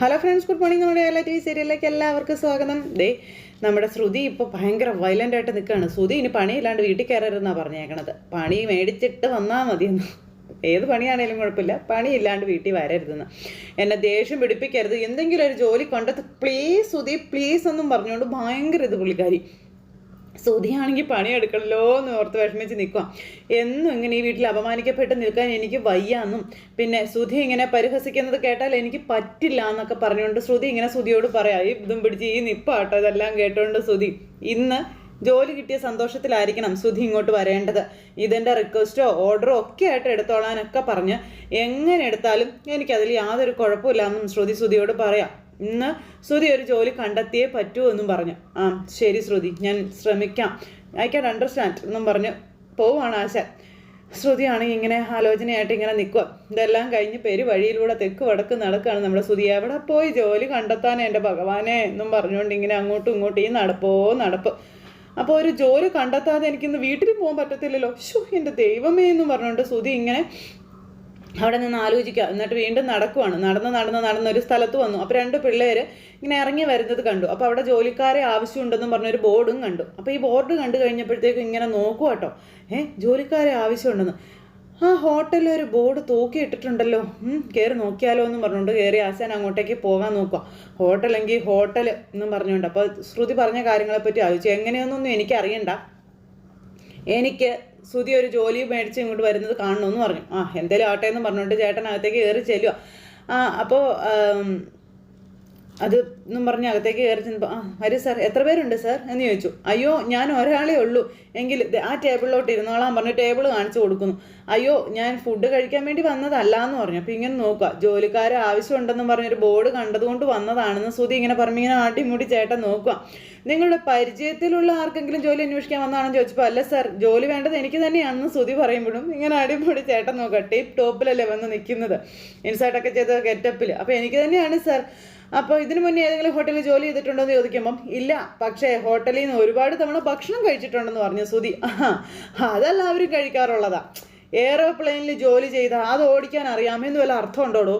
Hello friends good morning നമ്മുടെ എല്ലാ T V സീരിയലിലേക്ക് എല്ലാവർക്കും സ്വാഗതം. ദേ നമ്മുടെ ശ്രുതി ഇപ്പോൾ ഭയങ്കര വയലന്റ് ആയിട്ട് നിൽക്കുകയാണ് ശ്രുതി ഇനി പണിയില്ലാണ്ട് വീട്ടിൽ കയറരുതെന്നാണ് പറഞ്ഞേക്കണത്. പണി മേടിച്ചിട്ട് വന്നാൽ മതിയെന്ന്. ഏത് പണിയാണേലും കുഴപ്പമില്ല. പണിയില്ലാണ്ട് വീട്ടിൽ വരരുതെന്ന്. എന്നെ ദേഷ്യം പിടിപ്പിക്കരുത്. എന്തെങ്കിലും ഒരു ജോലി കൊണ്ടത് പ്ലീസ് ശ്രുതി പ്ലീസ് എന്നും പറഞ്ഞുകൊണ്ട് ഭയങ്കര ഇത് പുള്ളിക്കാരി. സുധിയാണെങ്കിൽ പണിയെടുക്കണല്ലോ എന്ന് ഓർത്ത് വിഷമിച്ച് നിൽക്കുക എന്നും ഇങ്ങനെ ഈ വീട്ടിൽ അപമാനിക്കപ്പെട്ട് നിൽക്കാൻ എനിക്ക് വയ്യാന്നും പിന്നെ സുധി ഇങ്ങനെ പരിഹസിക്കുന്നത് കേട്ടാൽ എനിക്ക് പറ്റില്ല എന്നൊക്കെ പറഞ്ഞുകൊണ്ട് ശ്രുതി ഇങ്ങനെ സുധിയോട് പറയാം ഈ ഇതും പിടിച്ച് ഈ നിപ്പാട്ടോ ഇതെല്ലാം കേട്ടുകൊണ്ട് സുധി ഇന്ന് ജോലി കിട്ടിയ സന്തോഷത്തിലായിരിക്കണം സുധി ഇങ്ങോട്ട് വരേണ്ടത്. ഇതിന്റെ റിക്വസ്റ്റോ ഓർഡറോ ഒക്കെ ആയിട്ട് എടുത്തോളാനൊക്കെ പറഞ്ഞ് എങ്ങനെ എടുത്താലും എനിക്കതിൽ യാതൊരു കുഴപ്പമില്ല എന്നും ശ്രുതി സുധിയോട് പറയാം. ഇന്ന് ശ്രുതി ഒരു ജോലി കണ്ടെത്തിയേ പറ്റൂ എന്നും പറഞ്ഞു. ആ ശരി ശ്രുതി ഞാൻ ശ്രമിക്കാം. ഐ ക്യാൻ അണ്ടർസ്റ്റാൻഡ് എന്നും പറഞ്ഞ് പോവാണ് ആശ. ശ്രുതിയാണെങ്കിൽ ഇങ്ങനെ ആലോചനയായിട്ട് ഇങ്ങനെ നിൽക്കുക ഇതെല്ലാം കഴിഞ്ഞ് പെരു വഴിയിലൂടെ തെക്ക് വടക്ക് നടക്കുകയാണ് നമ്മുടെ ശ്രുതി. എവിടെ പോയി ജോലി കണ്ടെത്താൻ എന്റെ ഭഗവാനെ എന്നും പറഞ്ഞുകൊണ്ട് ഇങ്ങനെ അങ്ങോട്ടും ഇങ്ങോട്ടും ഈ നടപ്പോ നടപ്പ്. അപ്പോൾ ഒരു ജോലി കണ്ടെത്താതെ എനിക്കിന്ന് വീട്ടിൽ പോകാൻ പറ്റത്തില്ലല്ലോ. ഷു എന്റെ ദൈവമേ എന്നും പറഞ്ഞുകൊണ്ട് ശ്രുതി ഇങ്ങനെ അവിടെ നിന്ന് ആലോചിക്കുക. എന്നിട്ട് വീണ്ടും നടക്കുവാണ്. നടന്ന് നടന്ന് നടന്ന് ഒരു സ്ഥലത്ത് വന്നു. അപ്പോൾ രണ്ട് പിള്ളേർ ഇങ്ങനെ ഇറങ്ങി വരുന്നത് കണ്ടു. അപ്പോൾ അവിടെ ജോലിക്കാരെ ആവശ്യമുണ്ടെന്നും പറഞ്ഞൊരു ബോർഡും കണ്ടു. അപ്പോൾ ഈ ബോർഡ് കണ്ടു കഴിഞ്ഞപ്പോഴത്തേക്കും ഇങ്ങനെ നോക്കുക കേട്ടോ ഏ ജോലിക്കാരെ ആവശ്യമുണ്ടെന്ന്. ആ ഹോട്ടലിൽ ഒരു ബോർഡ് തൂക്കി ഇട്ടിട്ടുണ്ടല്ലോ. കയറി നോക്കിയാലോ എന്ന് പറഞ്ഞുകൊണ്ട് കയറി ആശാൻ അങ്ങോട്ടേക്ക് പോകാൻ നോക്കുക ഹോട്ടലെങ്കിൽ ഹോട്ടൽ എന്നും പറഞ്ഞുകൊണ്ട്. അപ്പോൾ ശ്രുതി പറഞ്ഞ കാര്യങ്ങളെപ്പറ്റി ആലോചിച്ചു. എനിക്ക് എനിക്കറിയണ്ട. എനിക്ക് സുതി ഒരു ജോലി മേടിച്ച് ഇങ്ങോട്ട് വരുന്നത് കാണണമെന്ന് പറഞ്ഞു. ആ എന്തേലും ആട്ടെ എന്ന് പറഞ്ഞുകൊണ്ട് ചേട്ടൻ അകത്തേക്ക് കയറി ചെല്ലുക ആ അപ്പോൾ അത് എന്നും പറഞ്ഞ് അകത്തേക്ക് കയറി ചെന്നപ്പോൾ ആ വരൂ സാർ എത്ര പേരുണ്ട് സാർ? എന്ന് ചോദിച്ചു. അയ്യോ ഞാൻ ഒരാളേ ഉള്ളൂ. എങ്കിൽ ആ ടേബിളിലോട്ട് ഇരുന്നോളാം പറഞ്ഞു ടേബിൾ കാണിച്ചു കൊടുക്കുന്നു. അയ്യോ ഞാൻ ഫുഡ് കഴിക്കാൻ വേണ്ടി വന്നതല്ല എന്ന് പറഞ്ഞു. അപ്പോൾ ഇങ്ങനെ നോക്കുക. ജോലിക്കാരെ ആവശ്യമുണ്ടെന്ന് പറഞ്ഞൊരു ബോർഡ് കണ്ടതുകൊണ്ട് വന്നതാണെന്ന് സുതി ഇങ്ങനെ പറഞ്ഞു ഇങ്ങനെ ആട്ടിമുടി ചേട്ടൻ നോക്കുക. നിങ്ങളുടെ പരിചയത്തിലുള്ള ആർക്കെങ്കിലും ജോലി അന്വേഷിക്കാൻ വന്നതാണെന്ന് ചോദിച്ചപ്പോൾ അല്ല സാർ ജോലി വേണ്ടത് എനിക്ക് തന്നെയാണെന്ന് സുതി പറയുമ്പോഴും ഇങ്ങനെ അടിമുടി ചേട്ടൻ നോക്കുക. ടേപ്പ് ടോപ്പിലല്ലേ വന്ന് നിൽക്കുന്നത്. ഇൻസൈഡൊക്കെ ചെയ്ത ഗെറ്റപ്പിൽ അപ്പോൾ എനിക്ക് തന്നെയാണ് സാർ അപ്പോൾ ഇതിനു മുന്നേ ഏതെങ്കിലും ഹോട്ടലിൽ ജോലി ചെയ്തിട്ടുണ്ടോ എന്ന് ചോദിക്കുമ്പം ഇല്ല. പക്ഷേ ഹോട്ടലിൽ നിന്ന് ഒരുപാട് തവണ ഭക്ഷണം കഴിച്ചിട്ടുണ്ടെന്ന് പറഞ്ഞു സുതി അതല്ല അതെല്ലാവരും കഴിക്കാറുള്ളതാ. എയറോപ്ലെയിനിൽ ജോലി ചെയ്ത അത് ഓടിക്കാൻ അറിയാമെന്ന് വല്ല അർത്ഥം ഉണ്ടോടോ?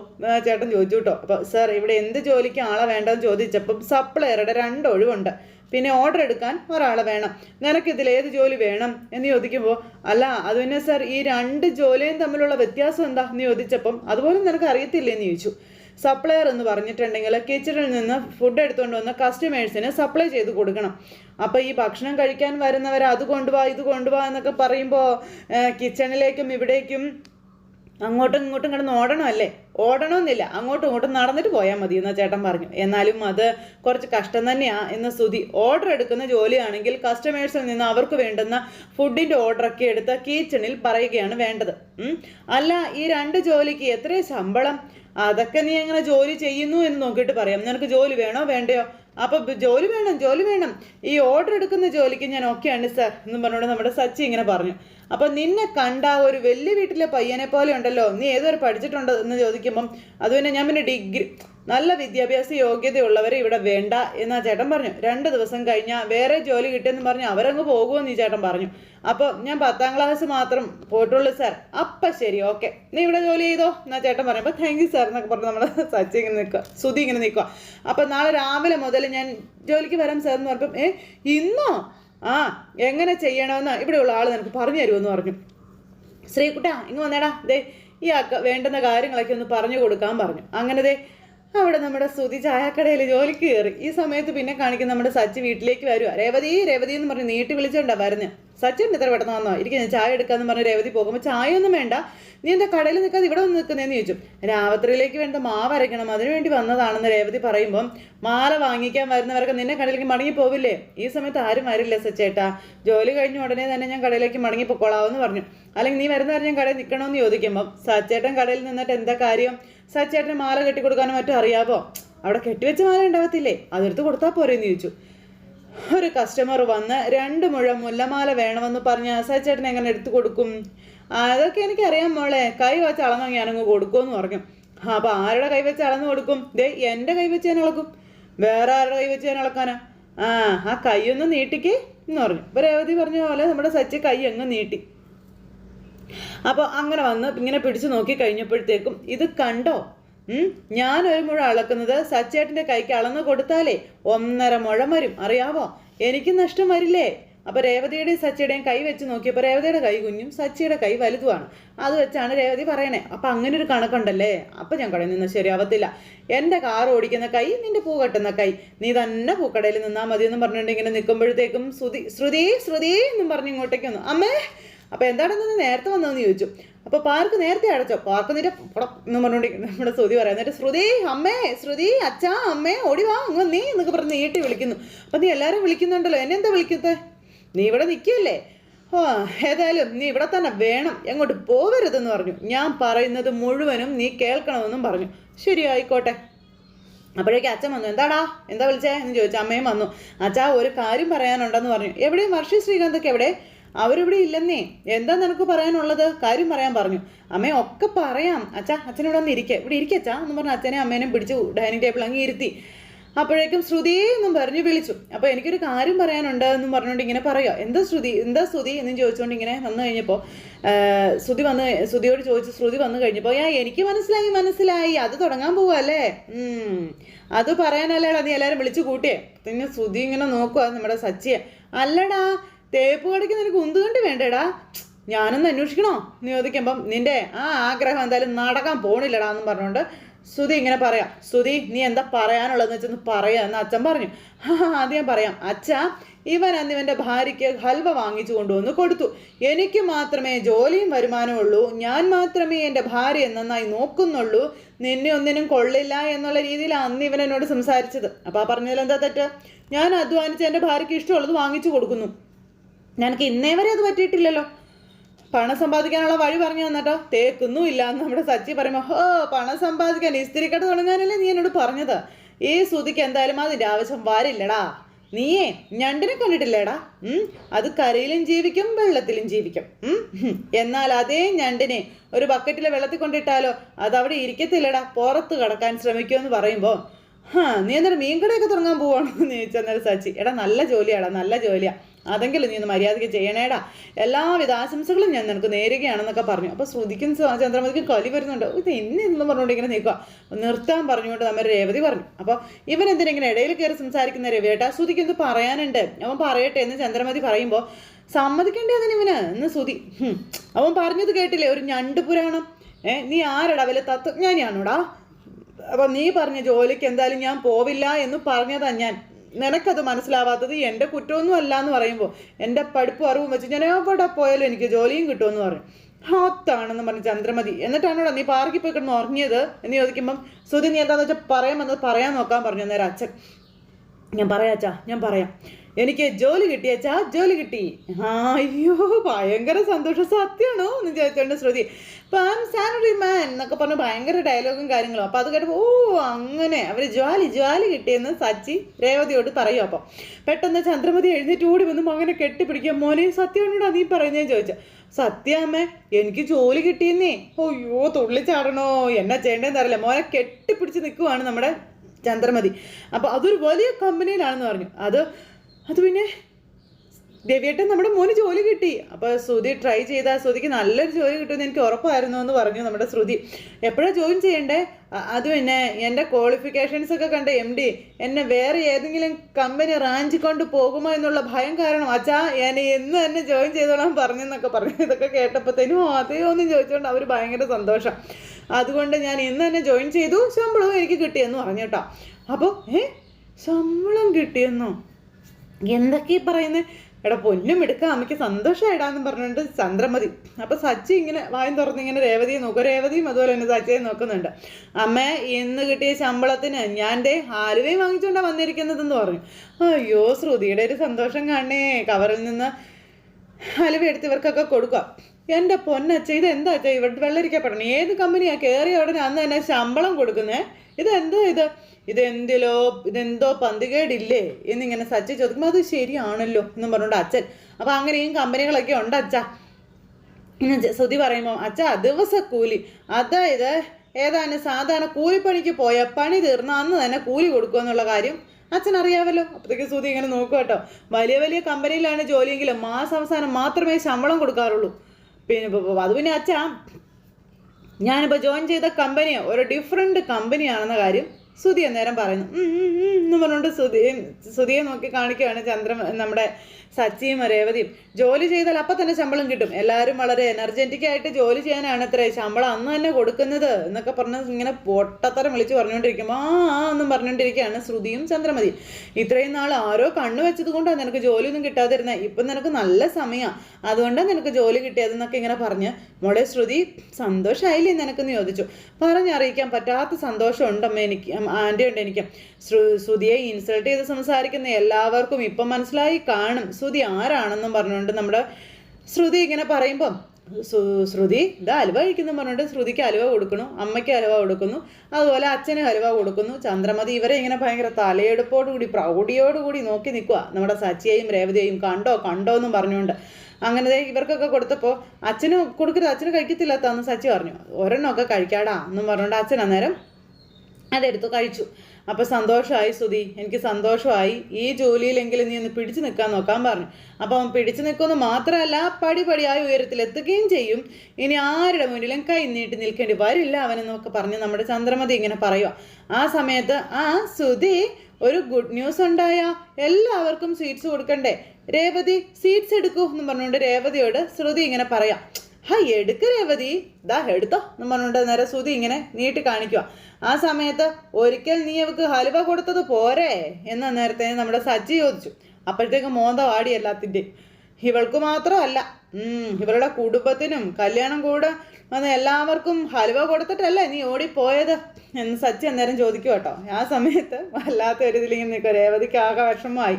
ചേട്ടൻ ചോദിച്ചു കേട്ടോ. അപ്പോൾ സാർ ഇവിടെ എന്ത് ജോലിക്ക് ആളെ വേണ്ടെന്ന് ചോദിച്ചപ്പം സപ്ലയറുടെ രണ്ട് ഒഴിവുണ്ട്. പിന്നെ ഓർഡർ എടുക്കാൻ ഒരാളെ വേണം. നിനക്കിതിൽ ഏത് ജോലി വേണം? എന്ന് ചോദിക്കുമ്പോൾ അല്ല അത് പിന്നെ സാർ ഈ രണ്ട് ജോലിയും തമ്മിലുള്ള വ്യത്യാസം എന്താ? എന്ന് ചോദിച്ചപ്പം അതുപോലും നിനക്ക് അറിയത്തില്ലേ? എന്ന് ചോദിച്ചു. സപ്ലയർ എന്ന് പറഞ്ഞിട്ടുണ്ടെങ്കിൽ കിച്ചണിൽ നിന്ന് ഫുഡ് എടുത്തുകൊണ്ട് വന്ന് കസ്റ്റമേഴ്സിന് സപ്ലൈ ചെയ്ത് കൊടുക്കണം. അപ്പോൾ ഈ ഭക്ഷണം കഴിക്കാൻ വരുന്നവർ അത് കൊണ്ടുപോവാ ഇത് കൊണ്ടുപോവാ എന്നൊക്കെ പറയുമ്പോൾ കിച്ചണിലേക്കും ഇവിടേക്കും അങ്ങോട്ടും ഇങ്ങോട്ടും കിടന്ന് ഓടണമല്ലേ ഓടണമെന്നില്ല അങ്ങോട്ടും ഇങ്ങോട്ടും നടന്നിട്ട് പോയാൽ മതി എന്ന് ചേട്ടൻ പറഞ്ഞു. എന്നാലും അത് കുറച്ച് കഷ്ടം തന്നെയാ എന്ന് സ്തുതി. ഓർഡർ എടുക്കുന്ന ജോലിയാണെങ്കിൽ കസ്റ്റമേഴ്സിൽ നിന്ന് അവർക്ക് വേണ്ടുന്ന ഫുഡിന്റെ ഓർഡറൊക്കെ എടുത്ത് കിച്ചണിൽ പറയുകയാണ് വേണ്ടത്. അല്ല ഈ രണ്ട് ജോലിക്ക് എത്രയും ശമ്പളം? അതൊക്കെ നീ എങ്ങനെ ജോലി ചെയ്യുന്നു എന്ന് നോക്കിയിട്ട് പറയാം. നിനക്ക് ജോലി വേണോ? വേണ്ടയോ? അപ്പൊ ബ- ജോലി വേണം ജോലി വേണം. ഈ ഓർഡർ എടുക്കുന്ന ജോലിക്ക് ഞാൻ ഓക്കെയാണ് സാർ എന്നും പറഞ്ഞുകൊണ്ട് നമ്മുടെ സച്ചി ഇങ്ങനെ പറഞ്ഞു. അപ്പൊ നിന്നെ കണ്ട ഒരു വലിയ വീട്ടിലെ പയ്യനെ പോലെ ഉണ്ടല്ലോ. നീ ഏതുവരെ പഠിച്ചിട്ടുണ്ടോ എന്ന് ചോദിക്കുമ്പം അത് പിന്നെ ഞാൻ പിന്നെ ഡിഗ്രി നല്ല വിദ്യാഭ്യാസ യോഗ്യതയുള്ളവരെ ഇവിടെ വേണ്ട എന്നാ ചേട്ടൻ പറഞ്ഞു. രണ്ട് ദിവസം കഴിഞ്ഞാൽ വേറെ ജോലി കിട്ടിയെന്ന് പറഞ്ഞ് അവരങ്ങ് പോകുമെന്ന് ഈ ചേട്ടൻ പറഞ്ഞു. അപ്പോൾ ഞാൻ പത്താം ക്ലാസ് മാത്രം പോയിട്ടുള്ളൂ സാർ. അപ്പം ശരി ഓക്കെ. നീ ഇവിടെ ജോലി ചെയ്തോ എന്നാ ചേട്ടൻ പറഞ്ഞു. അപ്പോൾ താങ്ക് യു സാർ എന്നൊക്കെ പറഞ്ഞ് നമ്മൾ സച്ചി ഇങ്ങനെ നിൽക്കുക സുധി ഇങ്ങനെ നിൽക്കുക അപ്പോൾ നാളെ രാവിലെ മുതൽ ഞാൻ ജോലിക്ക് വരാം സാർ എന്ന് പറഞ്ഞപ്പം ഏ ഇന്നോ? ആ എങ്ങനെ ചെയ്യണമെന്ന് ഇവിടെയുള്ള ആൾ നിനക്ക് പറഞ്ഞു തരുമെന്ന് പറഞ്ഞു. ശ്രീകുട്ട ഇങ്ങ് വന്നേടാ. ദേ ഈ വേണ്ടുന്ന കാര്യങ്ങളൊക്കെ ഒന്ന് പറഞ്ഞു കൊടുക്കാൻ പറഞ്ഞു. അങ്ങനെ ദേ അവിടെ നമ്മുടെ സ്തുതി ചായക്കടയിൽ ജോലിക്ക് കയറി ഈ സമയത്ത് പിന്നെ കാണിക്കുന്ന നമ്മുടെ സച്ചി വീട്ടിലേക്ക് വരുക രേവതി രേവതി എന്ന് പറഞ്ഞ് നീട്ടി വിളിച്ചോണ്ടാ വരുന്നത് സച്ചിൻ ഇത്ര പെട്ടെന്ന് വന്നോ? ഇരിക്കുന്ന ചായ എടുക്കാന്ന് പറഞ്ഞ് രേവതി പോകുമ്പോൾ ചായ ഒന്നും വേണ്ട. നീ എന്താ കടയിൽ നിൽക്കാതെ ഇവിടെ വന്ന് നിൽക്കുന്നതെന്ന് ചോദിച്ചു. രാവത്രിയിലേക്ക് വേണ്ട മാവ് അരയ്ക്കണം അതിനു വേണ്ടി വന്നതാണെന്ന് രേവതി പറയുമ്പം മാല വാങ്ങിക്കാൻ വരുന്നവരൊക്കെ നിന്നെ കടയിലേക്ക് മടങ്ങി പോവില്ലേ? ഈ സമയത്ത് ആരും വരില്ല സച്ചേട്ടാ. ജോലി കഴിഞ്ഞ ഉടനെ തന്നെ ഞാൻ കടയിലേക്ക് മടങ്ങി പൊക്കോളാവെന്ന് പറഞ്ഞു. അല്ലെങ്കിൽ നീ വരുന്നവരെ ഞാൻ കടയിൽ നിൽക്കണമെന്ന് ചോദിക്കുമ്പം സച്ചേട്ടൻ കടയിൽ നിന്നിട്ട് എന്താ കാര്യം? സച്ചേട്ടന് മാല കെട്ടി കൊടുക്കാനും മറ്റും അറിയാവോ? അവിടെ കെട്ടിവെച്ച മാല ഉണ്ടാവത്തില്ലേ? അതെടുത്ത് കൊടുത്താൽ പോരെന്ന് ചോദിച്ചു. ഒരു കസ്റ്റമർ വന്ന് രണ്ട് മുഴം മുല്ലമാല വേണമെന്ന് പറഞ്ഞ സച്ചേട്ടൻ എങ്ങനെ എടുത്തു കൊടുക്കും? അതൊക്കെ എനിക്ക് അറിയാം മോളെ. കൈ വെച്ച് അളന്നു ഞാനങ്ങ് കൊടുക്കുമെന്ന് പറഞ്ഞു. അപ്പൊ ആരുടെ കൈ വെച്ച് അളന്നു കൊടുക്കും? ദേ എന്റെ കൈ വെച്ച് ഞാൻ അളക്കും. വേറെ ആരുടെ കൈ വെച്ച് ഞാൻ അളക്കാനാ? ആ ആ കൈ ഒന്ന് നീട്ടിക്ക് എന്ന് പറഞ്ഞു. ഇപ്പൊ രേവതി പറഞ്ഞ പോലെ നമ്മുടെ സച്ചി കൈ അങ്ങ് നീട്ടി. അപ്പോൾ അങ്ങനെ വന്ന് ഇങ്ങനെ പിടിച്ചു നോക്കി കഴിഞ്ഞപ്പോഴത്തേക്കും ഇത് കണ്ടോ? ഒരു മുഴ അളക്കുന്നത് സച്ചേട്ടന്റെ കൈക്ക് അളന്ന് കൊടുത്താലേ ഒന്നര മുഴം വരും. അറിയാവോ? എനിക്ക് നഷ്ടം വരില്ലേ? അപ്പൊ രേവതിയുടെയും സച്ചിയുടെയും കൈ വെച്ച് നോക്കിയപ്പോൾ രേവതിയുടെ കൈ കുഞ്ഞും സച്ചിയുടെ കൈ വലുതുമാണ്. അത് വെച്ചാണ് രേവതി പറയണേ അപ്പൊ അങ്ങനെ ഒരു കണക്കുണ്ടല്ലേ? അപ്പൊ ഞാൻ കടയിൽ നിന്ന് ശരിയാവത്തില്ല. എന്റെ കാർ ഓടിക്കുന്ന കൈ നിന്റെ പൂ കെട്ടുന്ന കൈ. നീ തന്നെ പൂക്കടയിൽ നിന്നാൽ മതി എന്ന് പറഞ്ഞുകൊണ്ട് ഇങ്ങനെ നിൽക്കുമ്പോഴത്തേക്കും ശ്രുതി ശ്രുതി ശ്രുതി എന്നും പറഞ്ഞ് ഇങ്ങോട്ടേക്ക് വന്നു. അമ്മേ അപ്പൊ എന്താണെന്ന് നേരത്തെ വന്നതെന്ന് ചോദിച്ചു. അപ്പോൾ പാർക്ക് നേരത്തെ അടച്ചോ. പാർക്ക് നിന്റെ പുടം എന്ന് പറഞ്ഞുകൊണ്ടിരിക്കുന്നു നമ്മുടെ ശ്രുതി പറയാം എന്നിട്ട് ശ്രുതി അമ്മേ ശ്രുതി അച്ഛാ അമ്മേ ഓടി വാ അങ്ങ് നീ എന്നൊക്കെ പറഞ്ഞ് നീട്ടി വിളിക്കുന്നു. അപ്പൊ നീ എല്ലാരും വിളിക്കുന്നുണ്ടല്ലോ. എന്നെ എന്താ വിളിക്കുന്നത് നീ ഇവിടെ നിൽക്കുകയല്ലേ ഓ ഏതായാലും നീ ഇവിടെ തന്നെ വേണം. എങ്ങോട്ട് പോകരുതെന്ന് പറഞ്ഞു. ഞാൻ പറയുന്നത് മുഴുവനും നീ കേൾക്കണമെന്നും പറഞ്ഞു. ശരി ആയിക്കോട്ടെ. അപ്പോഴേക്ക് അച്ഛൻ വന്നു. എന്താടാ? എന്താ വിളിച്ചേ എന്ന് ചോദിച്ചു. അമ്മയും വന്നു. അച്ഛാ ഒരു കാര്യം പറയാനുണ്ടെന്ന് പറഞ്ഞു. എവിടെയും? മർഷി ശ്രീകാന്തൊക്കെ എവിടെ? അവരിവിടെ ഇല്ലെന്നേ. എന്താ നിനക്ക് പറയാനുള്ളത്? കാര്യം പറയാൻ പറഞ്ഞു. അമ്മയെ ഒക്കെ പറയാം. അച്ഛാ അച്ഛനിവിടെ ഒന്ന് ഇരിക്കുക ഇവിടെ ഇരിക്കച്ചാ എന്ന് പറഞ്ഞ് അച്ഛനെ അമ്മേനെ പിടിച്ച് ഡൈനിങ് ടേബിൾ അങ്ങ് ഇരുത്തി. അപ്പോഴേക്കും ശ്രുതി എന്നും പറഞ്ഞ് വിളിച്ചു. അപ്പോൾ എനിക്കൊരു കാര്യം പറയാനുണ്ട് എന്നും പറഞ്ഞുകൊണ്ട് ഇങ്ങനെ പറയുക എന്താ ശ്രുതി? എന്താ ശ്രുതി എന്നും ചോദിച്ചുകൊണ്ട് ഇങ്ങനെ വന്നു കഴിഞ്ഞപ്പോൾ ശ്രുതി വന്ന് ശ്രുതിയോട് ചോദിച്ചു ശ്രുതി വന്നു കഴിഞ്ഞപ്പോൾ ഞാൻ എനിക്ക് മനസ്സിലായി മനസ്സിലായി. അത് തുടങ്ങാൻ പോവല്ലേ. അത് പറയാനല്ലേടാ നീ എല്ലാവരും വിളിച്ചു കൂട്ടിയേ. പിന്നെ ശ്രുതി ഇങ്ങനെ നോക്കുക നമ്മുടെ സച്ചിയെ. അല്ലടാ തേപ്പ് കടയ്ക്ക് നിനക്ക് ഉന്തുകണ്ടി വേണ്ടേടാ. ഞാനൊന്ന് അന്വേഷിക്കണോ? നീ ചോദിക്കുമ്പം നിന്റെ ആ ആഗ്രഹം എന്തായാലും നടക്കാൻ പോണില്ലടാ എന്നും പറഞ്ഞുകൊണ്ട് സുതി ഇങ്ങനെ പറയാം. സുതി നീ എന്താ പറയാനുള്ളതെന്ന് വെച്ചൊന്ന് പറയാ എന്ന് അച്ഛൻ പറഞ്ഞു. "ഹാ, അത് ഞാൻ പറയാം. അച്ഛ ഇവൻ അന്ന് ഇവന്റെ ഭാര്യയ്ക്ക് ഹൽവ വാങ്ങിച്ചു കൊണ്ടുവന്ന് കൊടുത്തു. എനിക്ക് മാത്രമേ ജോലിയും വരുമാനവും ഉള്ളൂ. ഞാൻ മാത്രമേ എന്റെ ഭാര്യയെ നന്നായി നോക്കുന്നുള്ളൂ. നിന്നെ ഒന്നിനും കൊള്ളില്ല എന്നുള്ള രീതിയിലാണ് അന്ന് ഇവൻ എന്നോട് സംസാരിച്ചത്. അപ്പോൾ ആ പറഞ്ഞതിൽ എന്താ തെറ്റ്? ഞാൻ അധ്വാനിച്ച് എന്റെ ഭാര്യയ്ക്ക് ഇഷ്ടമുള്ളത് വാങ്ങിച്ചു കൊടുക്കുന്നു. ഞങ്ങൾക്ക് ഇന്നേ വരെ അത് പറ്റിയിട്ടില്ലല്ലോ. പണം സമ്പാദിക്കാനുള്ള വഴി പറഞ്ഞു തന്നിട്ടോ? തേക്കൊന്നും ഇല്ല എന്ന് നമ്മുടെ സച്ചി പറയുമ്പോൾ ഓ പണം സമ്പാദിക്കാൻ ഇസ്തിരിക്കട തുടങ്ങാനല്ലേ നീ എന്നോട് പറഞ്ഞത്? ഈ സുതിക്ക് എന്തായാലും അതിന്റെ ആവശ്യം വരില്ലടാ. നീയേ ഞണ്ടിനെ കണ്ടിട്ടില്ലേടാ? അത് കരയിലും ജീവിക്കും വെള്ളത്തിലും ജീവിക്കും. എന്നാൽ അതേ ഞണ്ടിനെ ഒരു ബക്കറ്റിലെ വെള്ളത്തിൽ കൊണ്ടിട്ടാലോ അത് അവിടെ ഇരിക്കത്തില്ലടാ പുറത്ത് കടക്കാൻ ശ്രമിക്കുമെന്ന് പറയുമ്പോൾ ഹാ നീ എന്നിട്ട് മീൻകടയൊക്കെ തുടങ്ങാൻ പോവാണോ എന്ന് ചോദിച്ചാൽ സച്ചി. എടാ നല്ല ജോലിയാടാ നല്ല ജോലിയാ. അതെങ്കിലും നീ ഒന്ന് മര്യാദയ്ക്ക് ചെയ്യണേടാ. എല്ലാവിധ ആശംസകളും ഞാൻ നിനക്ക് നേരുകയാണെന്നൊക്കെ പറഞ്ഞു. അപ്പോൾ ശ്രുതിക്കും ചന്ദ്രമതിക്ക് കലി വരുന്നുണ്ട്. ഇത് എന്നെ എന്ന് പറഞ്ഞുകൊണ്ട് ഇങ്ങനെ നിൽക്കുക നിർത്താൻ പറഞ്ഞുകൊണ്ട് നമ്മുടെ രേവതി പറഞ്ഞു. അപ്പോൾ ഇങ്ങനെ ഇടയിൽ കയറി സംസാരിക്കുന്ന രവിയേട്ടാ ശ്രുതിക്ക് എന്ത് പറയാനുണ്ട്? അവൻ പറയട്ടെ എന്ന് ചന്ദ്രമതി പറയുമ്പോൾ സമ്മതിക്കേണ്ടേ അതിന് ഇവന്? എന്ന് ശ്രുതി. അവൻ പറഞ്ഞത് കേട്ടില്ലേ? ഒരു ഞണ്ട് പുരാണം. ഏ നീ ആരടാ? വല്ല തത്വജ്ഞാനിയാണോടാ? അപ്പം നീ പറഞ്ഞ ജോലിക്ക് എന്തായാലും ഞാൻ പോവില്ല എന്ന് പറഞ്ഞതാ ഞാൻ. നിനക്കത് മനസ്സിലാവാത്തത് എന്റെ കുറ്റമൊന്നും അല്ല എന്ന് പറയുമ്പോൾ എന്റെ പഠിപ്പും അറിവും വെച്ച് ഞാൻ എവിടെ പോയാലും എനിക്ക് ജോലിയും കിട്ടുമെന്ന് പറയും. ഹാത്താണെന്ന് പറഞ്ഞ് ചന്ദ്രമതി. എന്നിട്ടാണോടാ നീ പാർക്കി പോയി കിടന്ന് ഉറങ്ങിയത്? എന്ന് ചോദിക്കുമ്പം സുധി നീ എന്താണെന്ന് വെച്ചാൽ പറയാമെന്ന് വന്നത് പറയാൻ നോക്കാൻ പറഞ്ഞു നേരെ അച്ഛൻ. ഞാൻ പറയാച്ചാ ഞാൻ പറയാം. എനിക്ക് ജോലി കിട്ടിയച്ചാ ജോലി കിട്ടി. അയ്യോ ഭയങ്കര സന്തോഷം. സത്യമാണോ എന്ന് ചോദിച്ചോണ്ട് ശ്രുതി. പാം സാലറി മാൻ എന്നൊക്കെ പറഞ്ഞ് ഭയങ്കര ഡയലോഗും കാര്യങ്ങളും. അപ്പോൾ അത് കേട്ടപ്പോൾ ഓ അങ്ങനെ. അവർ ജ്വാലി ജ്വാലി കിട്ടിയെന്ന് സച്ചി രേവതിയോട് പറയും അപ്പോൾ പെട്ടെന്ന് ചന്ദ്രമതി എഴുന്നേറ്റ് ഓടി വന്ന് മകനെ കെട്ടിപ്പിടിക്കുക. മോനെ സത്യമാണോടാ നീ പറയുന്നതെന്ന് ചോദിച്ചു. സത്യാമ്മേ എനിക്ക് ജോലി കിട്ടിയെന്നേ. അയ്യോ തുള്ളിച്ചാടണോ എന്നാ ചെയ്യേണ്ടതെന്ന് അറിയില്ല. മോനെ കെട്ടിപ്പിടിച്ച് നിൽക്കുവാണ് നമ്മുടെ ചന്ദ്രമതി. അപ്പോൾ അതൊരു വലിയ കമ്പനിയിലാണെന്ന് പറഞ്ഞു. അത് അത് പിന്നെ ദേവിയേട്ടൻ നമ്മുടെ മോന് ജോലി കിട്ടി. അപ്പോൾ ശ്രുതി ട്രൈ ചെയ്താൽ ശ്രുതിക്ക് നല്ലൊരു ജോലി കിട്ടുമെന്ന് എനിക്ക് ഉറപ്പായിരുന്നു എന്ന് പറഞ്ഞു നമ്മുടെ ശ്രുതി. എപ്പോഴാ ജോയിൻ ചെയ്യണ്ടേ? അത് പിന്നെ എന്റെ ക്വാളിഫിക്കേഷൻസ് ഒക്കെ കണ്ട എം ഡി എന്നെ വേറെ ഏതെങ്കിലും കമ്പനി റാഞ്ചിക്കൊണ്ട് പോകുമോ എന്നുള്ള ഭയം കാരണം അച്ഛാ ഞാൻ എന്ന് തന്നെ ജോയിൻ ചെയ്തോളാം പറഞ്ഞെന്നൊക്കെ പറഞ്ഞു. ഇതൊക്കെ കേട്ടപ്പോഴത്തേനും അതേ ഒന്നും ചോദിച്ചുകൊണ്ട് അവർ ഭയങ്കര സന്തോഷം. അതുകൊണ്ട് ഞാൻ ഇന്ന് തന്നെ ജോയിൻ ചെയ്തു. ശമ്പളവും എനിക്ക് കിട്ടിയെന്ന് പറഞ്ഞു കേട്ടോ. അപ്പോൾ ഏ? ശമ്പളം കിട്ടിയെന്നോ? എന്തൊക്കെയാ പറയുന്നത് എടാ പൊന്നും എടുക്കാം. അമ്മയ്ക്ക് സന്തോഷമായിടാന്ന് പറഞ്ഞുകൊണ്ട് ചന്ദ്രമതി അപ്പൊ സച്ചി ഇങ്ങനെ വായും തുറന്ന് ഇങ്ങനെ രേവതിയെ നോക്കും. രേവതിയും അതുപോലെ തന്നെ സച്ചിയെ നോക്കുന്നുണ്ട്. അമ്മ ഇന്ന് കിട്ടിയ ശമ്പളത്തിന് ഞാൻ ദേ ആലുവയും വാങ്ങിച്ചുകൊണ്ടാ വന്നിരിക്കുന്നതെന്ന് പറഞ്ഞു. അയ്യോ ശ്രുതിയുടെ ഒരു സന്തോഷം കാണണേ. കവറിൽ നിന്ന് ഹലുവ എടുത്ത് ഇവർക്കൊക്കെ കൊടുക്കുക എന്റെ പൊന്നച്ച ഇത് എന്താ അച്ഛാ ഇവിടെ വെള്ളരിക്കപ്പെടണം ഏത് കമ്പനിയാ കയറിയ ഉടനെ അന്ന് തന്നെ ശമ്പളം കൊടുക്കുന്നേ? ഇതെന്തോ ഇത്? ഇതെന്തിലോ ഇതെന്തോ പന്തികേടില്ലേ? എന്നിങ്ങനെ സച്ചി ചോദിക്കുമ്പോൾ അത് ശരിയാണല്ലോ എന്നും പറഞ്ഞുകൊണ്ട് അച്ഛൻ. അപ്പം അങ്ങനെയും കമ്പനികളൊക്കെ ഉണ്ട് അച്ഛ. ശ്രുതി പറയുമ്പോൾ അച്ഛാ ദിവസക്കൂലി. അതായത് ഏതാനും സാധാരണ കൂലിപ്പണിക്ക് പോയ പണി തീർന്ന അന്ന് തന്നെ കൂലി കൊടുക്കുക എന്നുള്ള കാര്യം അച്ഛൻ അറിയാമല്ലോ അപ്പോഴത്തേക്ക് ശ്രുതി ഇങ്ങനെ നോക്കുക കേട്ടോ വലിയ വലിയ കമ്പനിയിലാണ് ജോലിയെങ്കിലും മാസാവസാനം മാത്രമേ ശമ്പളം കൊടുക്കാറുള്ളൂ. പിന്നെ അത് പിന്നെ അച്ഛാ ഞാനിപ്പോൾ ജോയിൻ ചെയ്ത കമ്പനി ഒരു ഡിഫറെന്റ് കമ്പനിയാണെന്ന കാര്യം സുധി അന്നേരം പറയുന്നു എന്ന് പറഞ്ഞുകൊണ്ട് സുതിയെ സുധിയെ നോക്കി കാണിക്കുകയാണ് ചന്ദ്രൻ നമ്മുടെ സച്ചിയും രേവതിയും. ജോലി ചെയ്താൽ അപ്പം തന്നെ ശമ്പളം കിട്ടും. എല്ലാവരും വളരെ എനർജറ്റിക് ആയിട്ട് ജോലി ചെയ്യാനാണ് അത്രേ ശമ്പളം അന്ന് തന്നെ കൊടുക്കുന്നത് എന്നൊക്കെ പറഞ്ഞ് ഇങ്ങനെ പൊട്ടത്തരം വിളിച്ച് പറഞ്ഞുകൊണ്ടിരിക്കുമ്പോൾ ആ ആ എന്നും പറഞ്ഞുകൊണ്ടിരിക്കുകയാണ് ശ്രുതിയും ചന്ദ്രമതി ഇത്രയും നാൾ ആരോ കണ്ണു വെച്ചത് കൊണ്ടാണ് നിനക്ക് ജോലിയൊന്നും കിട്ടാതിരുന്നത് ഇപ്പം നിനക്ക് നല്ല സമയമാണ് അതുകൊണ്ടാണ് നിനക്ക് ജോലി കിട്ടിയതെന്നൊക്കെ ഇങ്ങനെ പറഞ്ഞ് മോളെ ശ്രുതി സന്തോഷമായില്ലേ നിനക്കെന്ന് ചോദിച്ചു. പറഞ്ഞറിയിക്കാൻ പറ്റാത്ത സന്തോഷം ഉണ്ടമ്മ എനിക്ക് ആന്റി ഉണ്ട് എനിക്ക്. ശ്രു ശ്രുതിയെ ഇൻസൾട്ട് ചെയ്ത് സംസാരിക്കുന്ന എല്ലാവർക്കും ഇപ്പം മനസ്സിലായി കാണും. ശ്രുതി ആരാണെന്നും പറഞ്ഞുകൊണ്ട് നമ്മുടെ ശ്രുതി ഇങ്ങനെ പറയുമ്പം ശ്രുതി ഇത് അലുവ കഴിക്കുന്നു പറഞ്ഞുകൊണ്ട് ശ്രുതിക്ക് അലുവ കൊടുക്കുന്നു അമ്മയ്ക്ക് അലുവ കൊടുക്കുന്നു അതുപോലെ അച്ഛന് അലുവ കൊടുക്കുന്നു. ചന്ദ്രമതി ഇവരെ ഇങ്ങനെ ഭയങ്കര തലയെടുപ്പോടുകൂടി പ്രൗഢിയോടുകൂടി നോക്കി നിൽക്കുക നമ്മുടെ സച്ചിയെയും രേവതിയെയും കണ്ടോ കണ്ടോ എന്നും പറഞ്ഞുകൊണ്ട്. അങ്ങനെ ഇവർക്കൊക്കെ കൊടുത്തപ്പോൾ അച്ഛന് കൊടുക്കരുത് അച്ഛന് കഴിക്കത്തില്ലാത്തന്ന് സച്ചി പറഞ്ഞു. ഒരെണ്ണമൊക്കെ കഴിക്കാടാ എന്നും പറഞ്ഞുകൊണ്ട് അച്ഛൻ അന്നേരം അതെടുത്തു കഴിച്ചു. അപ്പോൾ സന്തോഷമായി സുധി. എനിക്ക് സന്തോഷമായി ഈ ജോലിയിലെങ്കിലും നീ ഒന്ന് പിടിച്ചു നിൽക്കാൻ നോക്കാൻ പറഞ്ഞു. അപ്പോൾ അവൻ പിടിച്ചു നിൽക്കുമെന്ന് മാത്രമല്ല ഉയരത്തിൽ ഉയരത്തിലെത്തുകയും ചെയ്യും. ഇനി ആരുടെ മുന്നിലും കൈ നീട്ടി നിൽക്കേണ്ടി വരില്ല അവനെന്നൊക്കെ പറഞ്ഞ് നമ്മുടെ ചന്ദ്രമതി ഇങ്ങനെ പറയുക ആ സമയത്ത് ആ സുധി ഒരു ഗുഡ് ന്യൂസ് ഉണ്ടായ? എല്ലാവർക്കും സീറ്റ്സ് കൊടുക്കണ്ടേ? രേവതി സീറ്റ്സ് എടുക്കൂ എന്ന് പറഞ്ഞുകൊണ്ട് രേവതിയോട് ശ്രുതി ഇങ്ങനെ പറയാം. ഹാ എടുക്ക രേവതി. ദാ എടുത്തോ. എന്ന് പറഞ്ഞുകൊണ്ട് നേരെ ശ്രുതി ഇങ്ങനെ നീട്ടി കാണിക്കുക ആ സമയത്ത് ഒരിക്കൽ നീ അവക്ക് ഹലുവ കൊടുത്തത് പോരെ എന്ന നേരത്തെ നമ്മുടെ സജ്ജി ചോദിച്ചു. അപ്പോഴത്തേക്ക് മോന്ത വാടി എല്ലാത്തിന്റെയും ഇവൾക്ക് മാത്രമല്ല ഇവളുടെ കുടുംബത്തിനും കല്യാണം കൂടെ വന്ന് എല്ലാവർക്കും ഹലുവ കൊടുത്തിട്ടല്ലേ നീ ഓടിപ്പോയത് എന്ന് സച്ചി അന്നേരം ചോദിക്കും കേട്ടോ ആ സമയത്ത് വല്ലാത്ത ഒരു ഇതിലിങ്ങനെ നിൽക്കുക രേവതിക്ക് ആകെ വിഷമമായി.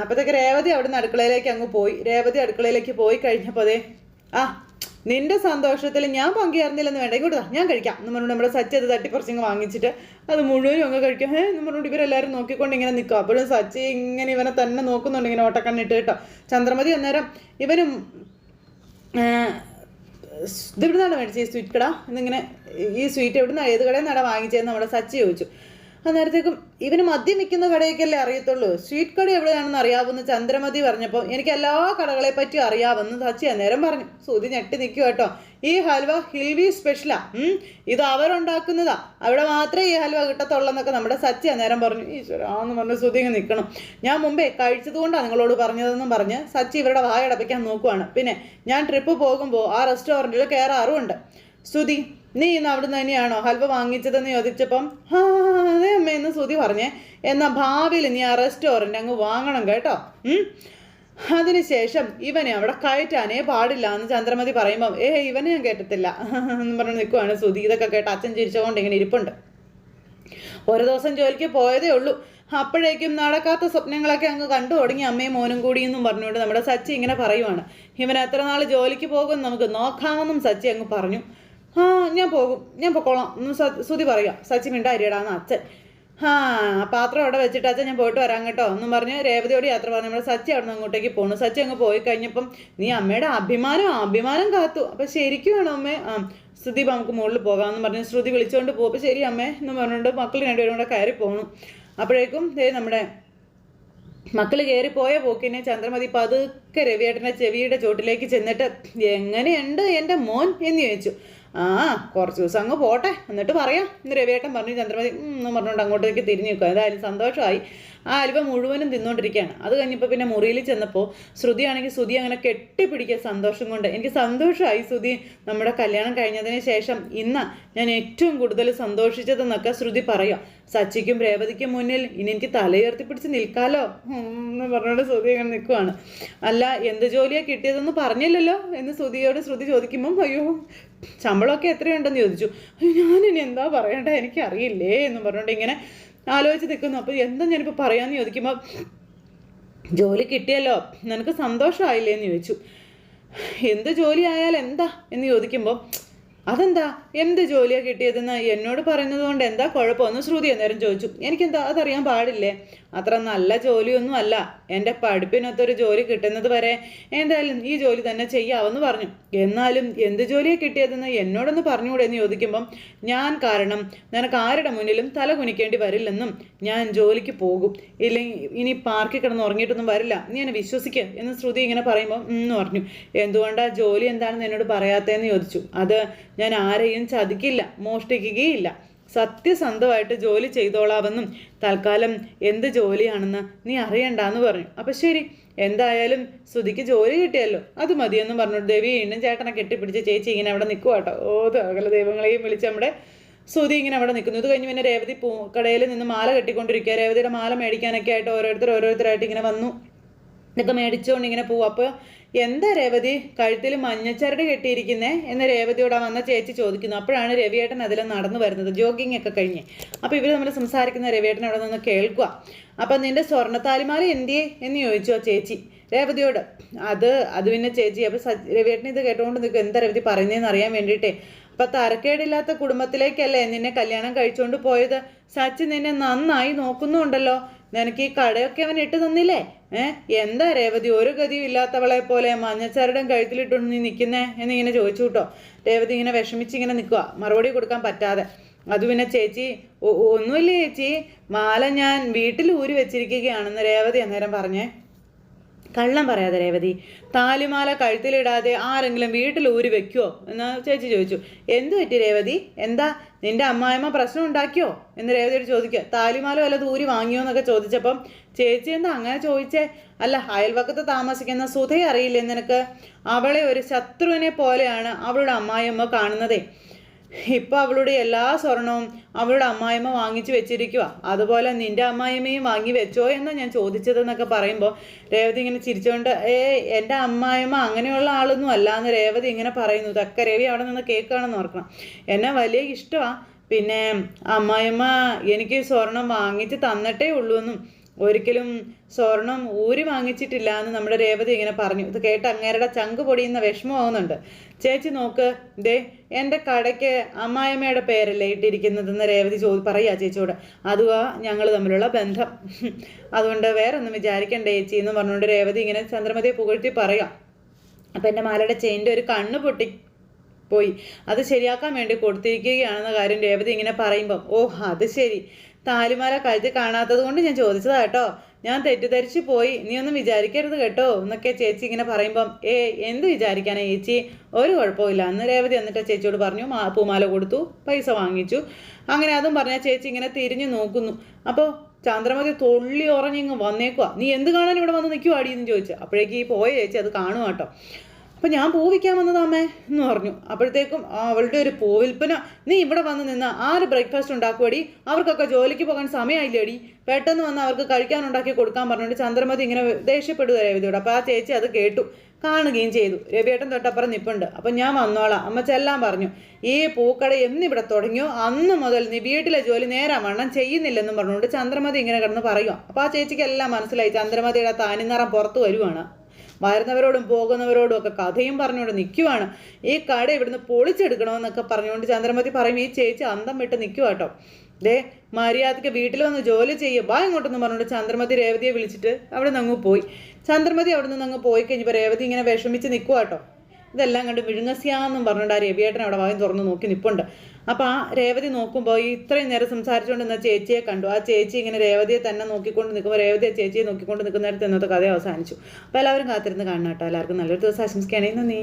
അപ്പോഴത്തേക്ക് രേവതി അവിടുന്ന് അടുക്കളയിലേക്ക് അങ്ങ് പോയി. രേവതി അടുക്കളയിലേക്ക് പോയി കഴിഞ്ഞപ്പോൾ അതെ ആ നിന്റെ സന്തോഷത്തിൽ ഞാൻ പങ്കുചേർന്നില്ലെന്ന് വേണ്ട. ഇങ്ങോട്ട് ഞാൻ കഴിക്കാം. എന്ന് പറഞ്ഞുകൊണ്ട് നമ്മുടെ സച്ചി അത് തട്ടിപ്പറിച്ചിങ്ങ് വാങ്ങിച്ചിട്ട് അത് മുഴുവനും അങ്ങ് കഴിക്കാം. ഏഹ് എന്ന് പറഞ്ഞുകൊണ്ട് ഇവരെല്ലാവരും നോക്കിക്കൊണ്ട് ഇങ്ങനെ നിൽക്കും. അപ്പോഴും സച്ചി ഇങ്ങനെ ഇവനെ തന്നെ നോക്കുന്നുണ്ട് ഇങ്ങനെ ഓട്ടക്കണ്ണിട്ട് കേട്ടോ. ചന്ദ്രമതി അന്നേരം ഇവനും ആ, ഇത് എവിടുന്നാണ് മേടിച്ചത് ഈ സ്വീറ്റ് കട? എന്നിങ്ങനെ ഈ സ്വീറ്റ് എവിടുന്നാണ് ഏത് കടയിൽ നിന്നാണ് വാങ്ങിച്ചതെന്ന് നമ്മുടെ സച്ചി ചോദിച്ചു. അന്നേരത്തേക്കും ഇവന് മദ്യം വിൽക്കുന്ന കടയൊക്കെയല്ലേ അറിയത്തുള്ളൂ. സ്വീറ്റ് കട എവിടെയാണെന്ന് അറിയാവുന്ന ചന്ദ്രമതി പറഞ്ഞപ്പോൾ എനിക്ക് എല്ലാ കടകളെ പറ്റി അറിയാവുന്ന സച്ചി അന്നേരം പറഞ്ഞു. സുതി ഞെട്ടി നിൽക്കുക കേട്ടോ. ഈ ഹൽവ ഹിൽവി സ്പെഷ്യലാ. ഇത് അവരുണ്ടാക്കുന്നതാ. അവിടെ മാത്രമേ ഈ ഹൽവ കിട്ടത്തുള്ളെന്നൊക്കെ നമ്മുടെ സച്ചി അന്നേരം പറഞ്ഞു. ഈശ്വരാന്ന് പറഞ്ഞു സുതി ഇങ്ങനെ നിൽക്കണം. ഞാൻ മുമ്പേ കഴിച്ചതുകൊണ്ടാണ് നിങ്ങളോട് പറഞ്ഞതെന്നും പറഞ്ഞ് സച്ചി ഇവരുടെ വായടപ്പിക്കാൻ നോക്കുവാണ്. പിന്നെ ഞാൻ ട്രിപ്പ് പോകുമ്പോൾ ആ റെസ്റ്റോറന്റിൽ കയറാറുമുണ്ട് സ്തുതി നീ ഇന്ന് അവിടുന്ന് തന്നെയാണോ ഹൽവ വാങ്ങിച്ചതെന്ന് ചോദിച്ചപ്പം ഹാ അതെ അമ്മയെന്ന് സുതി പറഞ്ഞേ എന്നാൽ ഭാവിയിൽ നീ ആ റെസ്റ്റോറന്റ് അങ്ങ് വാങ്ങണം കേട്ടോ. അതിനുശേഷം ഇവനെ അവിടെ കയറ്റാനേ പാടില്ല എന്ന് ചന്ദ്രമതി പറയുമ്പം ഏ ഇവനെ ഞാൻ കേട്ടത്തില്ല എന്ന് പറഞ്ഞ് നിൽക്കുവാണ് സുതി ഇതൊക്കെ കേട്ട് അച്ഛൻ ചിരിച്ചുകൊണ്ട് ഇങ്ങനെ ഇരിപ്പുണ്ട്. ഒരു ദിവസം ജോലിക്ക് പോയതേ ഉള്ളൂ. അപ്പോഴേക്കും നടക്കാത്ത സ്വപ്നങ്ങളൊക്കെ അങ്ങ് കണ്ടു തുടങ്ങി അമ്മയും മോനും കൂടി എന്നും പറഞ്ഞുകൊണ്ട് നമ്മുടെ സച്ചി ഇങ്ങനെ പറയുവാണ്. ഇവൻ എത്ര നാൾ ജോലിക്ക് പോകും നമുക്ക് നോക്കാമെന്നും സച്ചി അങ്ങ് പറഞ്ഞു. ആ ഞാൻ പോകും. ഞാൻ പൊക്കോളാം. ഒന്ന് സുതി പറയുക. സച്ചി മിണ്ടായിരിയടാന്ന് അച്ഛൻ. ആ പാത്രം അവിടെ വെച്ചിട്ട് അച്ഛൻ ഞാൻ പോയിട്ട് വരാം കേട്ടോ. എന്നും പറഞ്ഞ് രേവതിയോട് യാത്ര പറഞ്ഞു. നമ്മുടെ സച്ചി അവിടെ നിന്ന് അങ്ങോട്ടേക്ക് പോണു സച്ചി അങ്ങ് പോയി കഴിഞ്ഞപ്പം നീ അമ്മയുടെ അഭിമാനം അഭിമാനം കാത്തു. അപ്പം ശരിക്കും വേണം അമ്മേ. ആ ശ്രുതി നമുക്ക് മുകളിൽ പോകാമെന്ന് പറഞ്ഞ് ശ്രുതി വിളിച്ചുകൊണ്ട് പോകും ശരി അമ്മേ എന്ന് പറഞ്ഞുകൊണ്ട് മക്കൾ രണ്ടുപേരും കൂടെ കയറി പോകണം അപ്പോഴേക്കും ദേ നമ്മുടെ മക്കൾ കയറിപ്പോയ പോക്കിനെ ചന്ദ്രമതി പതുക്കെ രവിയേട്ടന്റെ ചെവിയുടെ ചോട്ടിലേക്ക് ചെന്നിട്ട് എങ്ങനെയുണ്ട് എന്റെ മോൻ? എന്ന് ചോദിച്ചു. ആ കുറച്ച് ദിവസം അങ്ങ് പോട്ടെ. എന്നിട്ട് പറയാം. ഇന്ന് രവിയേട്ടൻ പറഞ്ഞു ചന്ദ്രമതി എന്ന് പറഞ്ഞുകൊണ്ട് അങ്ങോട്ടേക്ക് തിരിഞ്ഞു നിൽക്കുക. എന്തായാലും സന്തോഷമായി. ആ അലുവ മുഴുവനും തിന്നുകൊണ്ടിരിക്കുകയാണ് അത് കഴിഞ്ഞപ്പോൾ പിന്നെ മുറിയിൽ ചെന്നപ്പോൾ ശ്രുതിയാണെങ്കിൽ ശ്രുതി അങ്ങനെ കെട്ടിപ്പിടിക്കുക സന്തോഷം കൊണ്ട്. എനിക്ക് സന്തോഷമായി ശ്രുതി നമ്മുടെ കല്യാണം കഴിഞ്ഞതിന് ശേഷം ഇന്ന് ഞാൻ ഏറ്റവും കൂടുതൽ സന്തോഷിച്ചതെന്നൊക്കെ ശ്രുതി പറയാം. സച്ചിക്കും രേവതിക്കും മുന്നിൽ ഇനി എനിക്ക് തലയുയർത്തി പിടിച്ച് നിൽക്കാലോ? എന്ന് പറഞ്ഞുകൊണ്ട് ശ്രുതി അങ്ങനെ നിൽക്കുവാണ്. അല്ല എന്ത് ജോലിയാണ് കിട്ടിയതെന്ന് പറഞ്ഞില്ലല്ലോ എന്ന് ശ്രുതിയോട് ശ്രുതി ചോദിക്കുമ്പം അയ്യോ ശമ്പളമൊക്കെ എത്രയുണ്ടെന്ന് ചോദിച്ചു. അയ്യോ ഞാനിനി എന്താ പറയണ്ടേ എനിക്കറിയില്ലേ എന്ന് പറഞ്ഞുകൊണ്ട് ഇങ്ങനെ ആലോചിച്ച് നിൽക്കുന്നു അപ്പോൾ എന്താ ഞാനിപ്പോൾ പറയാമെന്ന് ചോദിക്കുമ്പോൾ ജോലി കിട്ടിയല്ലോ നിനക്ക് സന്തോഷമായില്ലേ എന്ന് ചോദിച്ചു. എന്ത് ജോലി ആയാൽ എന്താ എന്ന് ചോദിക്കുമ്പോൾ അതെന്താ? എന്ത് ജോലിയാണ് കിട്ടിയതെന്ന് എന്നോട് പറയുന്നത് കൊണ്ട് എന്താ കുഴപ്പമെന്ന് ശ്രുതി അന്നേരം ചോദിച്ചു. എനിക്കെന്താ? അതറിയാൻ പാടില്ലേ? അത്ര നല്ല ജോലിയൊന്നും അല്ല. എന്റെ പഠിപ്പിനൊത്തൊരു ജോലി കിട്ടുന്നത് വരെ എന്തായാലും ഈ ജോലി തന്നെ ചെയ്യാമെന്ന് പറഞ്ഞു. എന്നാലും എന്ത് ജോലിയെ കിട്ടിയതെന്ന് എന്നോടൊന്ന് പറഞ്ഞുകൂടെ എന്ന് ചോദിക്കുമ്പം ഞാൻ കാരണം നിനക്ക് ആരുടെ മുന്നിലും തല കുനിക്കേണ്ടി വരില്ലെന്നും ഞാൻ ജോലിക്ക് പോകും. ഇല്ലെങ്കിൽ ഇനി പാർക്കിൽ കിടന്ന് ഉറങ്ങിയിട്ടൊന്നും വരില്ല. നീ എന്നെ വിശ്വസിക്കുക എന്ന് ശ്രുതി ഇങ്ങനെ പറയുമ്പോൾ എന്ന് പറഞ്ഞു. എന്തുകൊണ്ടാ ജോലി എന്താണെന്ന് എന്നോട് പറയാത്തതെന്ന് ചോദിച്ചു. അത് ഞാൻ ആരെയും ചതിക്കില്ല മോഷ്ടിക്കുകയില്ല. സത്യസന്ധമായിട്ട് ജോലി ചെയ്തോളാമെന്നും തൽക്കാലം എന്ത് ജോലിയാണെന്ന് നീ അറിയണ്ടെന്ന് പറഞ്ഞു. അപ്പം ശരി എന്തായാലും ശ്രുതിക്ക് ജോലി കിട്ടിയല്ലോ അത് മതിയെന്നും പറഞ്ഞു. ദേവി വീണ്ടും ചേട്ടനെ കെട്ടിപ്പിടിച്ച് ചേച്ചി ഇങ്ങനെ അവിടെ നിൽക്കുക കേട്ടോ ഓ അകല ദൈവങ്ങളെയും വിളിച്ച് നമ്മുടെ ശ്രുതി ഇങ്ങനെ അവിടെ നിൽക്കുന്നു. ഇത് കഴിഞ്ഞ് പിന്നെ രേവതി പൂ കടയിൽ നിന്ന് മാല കെട്ടിക്കൊണ്ടിരിക്കുക. രേവതിയുടെ മാല മേടിക്കാനൊക്കെ ആയിട്ട് ഓരോരുത്തർ ഓരോരുത്തരായിട്ട് ഇങ്ങനെ വന്നു. ഇതൊക്കെ മേടിച്ചുകൊണ്ട് ഇങ്ങനെ പോവും. അപ്പോൾ എന്താ രേവതി കഴുത്തിൽ മഞ്ഞച്ചരട് കെട്ടിയിരിക്കുന്നേ? എന്ന് രേവതിയോട് വന്ന ചേച്ചി ചോദിക്കുന്നു. അപ്പോഴാണ് രവിയേട്ടൻ അതിലും നടന്നു വരുന്നത്. ജോഗിങ് ഒക്കെ കഴിഞ്ഞ്. അപ്പോൾ ഇവർ നമ്മൾ സംസാരിക്കുന്ന രവിയേട്ടൻ അവിടെ നിന്ന് കേൾക്കുക അപ്പം നിന്റെ സ്വർണത്താലിമാല എന്തിയേ? എന്ന് ചോദിച്ചു ചേച്ചി. രേവതിയോട് അത് അത് പിന്നെ ചേച്ചി അപ്പോൾ രവിയേട്ടൻ ഇത് കേട്ടുകൊണ്ട് നിൽക്കും എന്താ രവതി പറയുന്നതെന്ന് അറിയാൻ വേണ്ടിയിട്ടേ. അപ്പം തരക്കേടില്ലാത്ത കുടുംബത്തിലേക്കല്ലേ നിന്നെ കല്യാണം കഴിച്ചുകൊണ്ട് പോയത്? സച്ചി നിന്നെ നന്നായി നോക്കുന്നുണ്ടല്ലോ. നിനക്ക് ഈ കടയൊക്കെ അവൻ ഇട്ട് തന്നില്ലേ? ഏ? എന്താ രേവതി ഒരു ഗതിയും ഇല്ലാത്തവളെ പോലെ മഞ്ഞച്ചാരുടെ കഴുത്തിലിട്ടുണ്ട് നീ നിൽക്കുന്നേ എന്നിങ്ങനെ ചോദിച്ചു കേട്ടോ. രേവതി ഇങ്ങനെ വിഷമിച്ച് ഇങ്ങനെ നിൽക്കുക മറുപടി കൊടുക്കാൻ പറ്റാതെ. അത് പിന്നെ ചേച്ചി ഒന്നുമില്ല ചേച്ചി? മാല ഞാൻ വീട്ടിൽ ഊരി വെച്ചിരിക്കുകയാണെന്ന് രേവതി അന്നേരം പറഞ്ഞേ. കള്ളം പറയാതെ രേവതി താലിമാല കഴുത്തിലിടാതെ ആരെങ്കിലും വീട്ടിൽ ഊരി വെക്കുവോ? എന്ന് ചേച്ചി ചോദിച്ചു. എന്തു പറ്റി രേവതി? എന്താ നിന്റെ അമ്മായിമ്മ പ്രശ്നം ഉണ്ടാക്കിയോ? എന്ന് രേവതിയോട് ചോദിക്കുക. താലിമാല വല്ല ദൂരി വാങ്ങിയോ എന്നൊക്കെ ചോദിച്ചപ്പം ചേച്ചി എന്താ അങ്ങനെ ചോദിച്ചേ? അല്ല അയൽവക്കത്ത് താമസിക്കുന്ന സുധയെ അറിയില്ലേ നിനക്ക്? അവളെ ഒരു ശത്രുവിനെ പോലെയാണ് അവളുടെ അമ്മായിയമ്മ കാണുന്നതേ. ഇപ്പൊ അവളുടെ എല്ലാ സ്വർണവും അവളുടെ അമ്മായിമ്മ വാങ്ങിച്ചു വെച്ചിരിക്കുക അതുപോലെ നിന്റെ അമ്മായിമ്മയും വാങ്ങി വെച്ചോ എന്ന് ഞാൻ ചോദിച്ചതെന്നൊക്കെ പറയുമ്പോൾ രേവതി ഇങ്ങനെ ചിരിച്ചുകൊണ്ട് ഏ എന്റെ അമ്മായിമ്മ അങ്ങനെയുള്ള ആളൊന്നും അല്ല എന്ന് രേവതി ഇങ്ങനെ പറയുന്നു. തക്ക രവി അവിടെ നിന്ന് കേൾക്കുകയാണെന്ന് ഓർക്കണം. എന്നെ വലിയ ഇഷ്ടമാണ് പിന്നെ അമ്മായിമ്മ എനിക്ക് സ്വർണം വാങ്ങിച്ച് തന്നിട്ടേ ഉള്ളൂ എന്നും ഒരിക്കലും സ്വർണം ഊരി വാങ്ങിച്ചിട്ടില്ല എന്ന് നമ്മുടെ രേവതി ഇങ്ങനെ പറഞ്ഞു. ഇത് കേട്ട് അങ്ങേരുടെ ചങ്ക് പൊടിയുന്ന വിഷമമാവുന്നുണ്ട് ചേച്ചി നോക്ക് ദേ എന്റെ കടയ്ക്ക് അമ്മായിമ്മയുടെ പേരല്ലേ ഇട്ടിരിക്കുന്നതെന്ന് രേവതി ചോദി പറയാ ചേച്ചിയോട്. അതുവാ ഞങ്ങൾ തമ്മിലുള്ള ബന്ധം. അതുകൊണ്ട് വേറെ ഒന്നും വിചാരിക്കണ്ടേ ചേച്ചി എന്ന് പറഞ്ഞുകൊണ്ട് രേവതി ഇങ്ങനെ ചന്ദ്രമതിയെ പുകഴ്ത്തി പറയാം. അപ്പം എന്റെ മാലയുടെ ചെയിന്റെ ഒരു കണ്ണ് പൊട്ടി പോയി. അത് ശരിയാക്കാൻ വേണ്ടി കൊടുത്തിരിക്കുകയാണെന്ന കാര്യം രേവതി ഇങ്ങനെ പറയുമ്പം ഓ അത് ശരി. താലിമാല കഴുതി കാണാത്തത് കൊണ്ട് ഞാൻ ചോദിച്ചതാ കേട്ടോ. ഞാൻ തെറ്റിദ്ധരിച്ചു പോയി. നീ ഒന്നും വിചാരിക്കരുത് കേട്ടോ എന്നൊക്കെ ചേച്ചി ഇങ്ങനെ പറയുമ്പം ഏ എന്ത് വിചാരിക്കാനാ ചേച്ചി? ഒരു കുഴപ്പമില്ല അന്ന് രേവതി എന്നിട്ട് ചേച്ചിയോട് പറഞ്ഞു പൂമാല കൊടുത്തു പൈസ വാങ്ങിച്ചു. അങ്ങനെ അതും പറഞ്ഞ ചേച്ചി ഇങ്ങനെ തിരിഞ്ഞു നോക്കുന്നു. അപ്പോൾ ചന്ദ്രമതി തുള്ളി ഉറഞ്ഞിങ്ങ് വന്നേക്കുക നീ എന്ത് കാണാൻ ഇവിടെ വന്ന് നിൽക്കുവാടി എന്ന് ചോദിച്ചു. അപ്പോഴേക്ക് ഈ പോയ ചേച്ചി അത് കാണുവാട്ടോ അപ്പം ഞാൻ പൂ വിൽക്കാൻ വന്നതാമേ എന്ന് പറഞ്ഞു. അപ്പോഴത്തേക്കും അവളുടെ ഒരു പൂവിൽപ്പന. നീ ഇവിടെ വന്ന് നിന്ന് ആര് ബ്രേക്ക്ഫാസ്റ്റ് ഉണ്ടാക്കുവടി? അവർക്കൊക്കെ ജോലിക്ക് പോകാൻ സമയമായില്ലേടി? പെട്ടെന്ന് വന്ന് അവർക്ക് കഴിക്കാൻ ഉണ്ടാക്കി കൊടുക്കാൻ പറഞ്ഞുകൊണ്ട് ചന്ദ്രമതി ഇങ്ങനെ ദേഷ്യപ്പെടുക രവിയോട് അപ്പോൾ ആ ചേച്ചി അത് കേട്ടു. കാണുകയും ചെയ്തു. രവിയേട്ടൻ തൊട്ടപ്പുറം നിപ്പുണ്ട്. അപ്പം ഞാൻ വന്നോളാം. അമ്മ ചെല്ലാൻ പറഞ്ഞു. ഈ പൂക്കട എന്നിവിടെ തുടങ്ങിയോ? അന്ന് മുതൽ നീ വീട്ടിലെ ജോലി നേരം വണ്ണം ചെയ്യുന്നില്ലെന്നും പറഞ്ഞുകൊണ്ട് ചന്ദ്രമതി ഇങ്ങനെ കിടന്ന് പറയുക അപ്പോൾ ആ ചേച്ചിക്ക് എല്ലാം മനസ്സിലായി. ചന്ദ്രമതിയുടെ താനിനിറം പുറത്ത് വരുവാണ്. വരുന്നവരോടും പോകുന്നവരോടും ഒക്കെ കഥയും പറഞ്ഞുകൊണ്ട് നിൽക്കുവാണ് ഈ കട ഇവിടുന്ന് പൊളിച്ചെടുക്കണമെന്നൊക്കെ പറഞ്ഞുകൊണ്ട് ചന്ദ്രമതി പറയും ഈ ചേച്ചി അന്തം വിട്ട് നിൽക്കുക കേട്ടോ ദേ മര്യാദയ്ക്ക് വീട്ടിൽ വന്ന് ജോലി ചെയ്യുക ബാ ഇങ്ങോട്ടൊന്നും പറഞ്ഞുകൊണ്ട് ചന്ദ്രമതി രേവതിയെ വിളിച്ചിട്ട് അവിടെ നിന്ന് അങ്ങ് പോയി. ചന്ദ്രമതി അവിടെ നിന്ന് അങ്ങ് പോയി കഴിഞ്ഞപ്പോൾ രേവതി ഇങ്ങനെ വിഷമിച്ച് നിൽക്കുക കേട്ടോ ഇതെല്ലാം കണ്ട് വിഴുങ്ങസ്യാന്നും പറഞ്ഞുകൊണ്ട് ആ രവിയേട്ടൻ അവിടെ വായും തുറന്ന് നോക്കി നിൽപ്പുണ്ട് അപ്പോൾ ആ രേവതി നോക്കുമ്പോൾ ഈ ഇത്രയും നേരം സംസാരിച്ചുകൊണ്ട് നിന്ന ചേച്ചിയെ കണ്ടു. ആ ചേച്ചി ഇങ്ങനെ രേവതിയെ തന്നെ നോക്കിക്കൊണ്ട് നിൽക്കുമ്പോൾ രേവതി ചേച്ചിയെ നോക്കിക്കൊണ്ട് നിൽക്കുന്നിടത്ത് ഇന്നത്തെ കഥ അവസാനിച്ചു. അപ്പോൾ എല്ലാവരും കാത്തിരുന്ന് കാണണം കേട്ടോ. എല്ലാവർക്കും നല്ലൊരു ദിവസം ആശംസിക്കുകയാണെങ്കിൽ നന്ദി.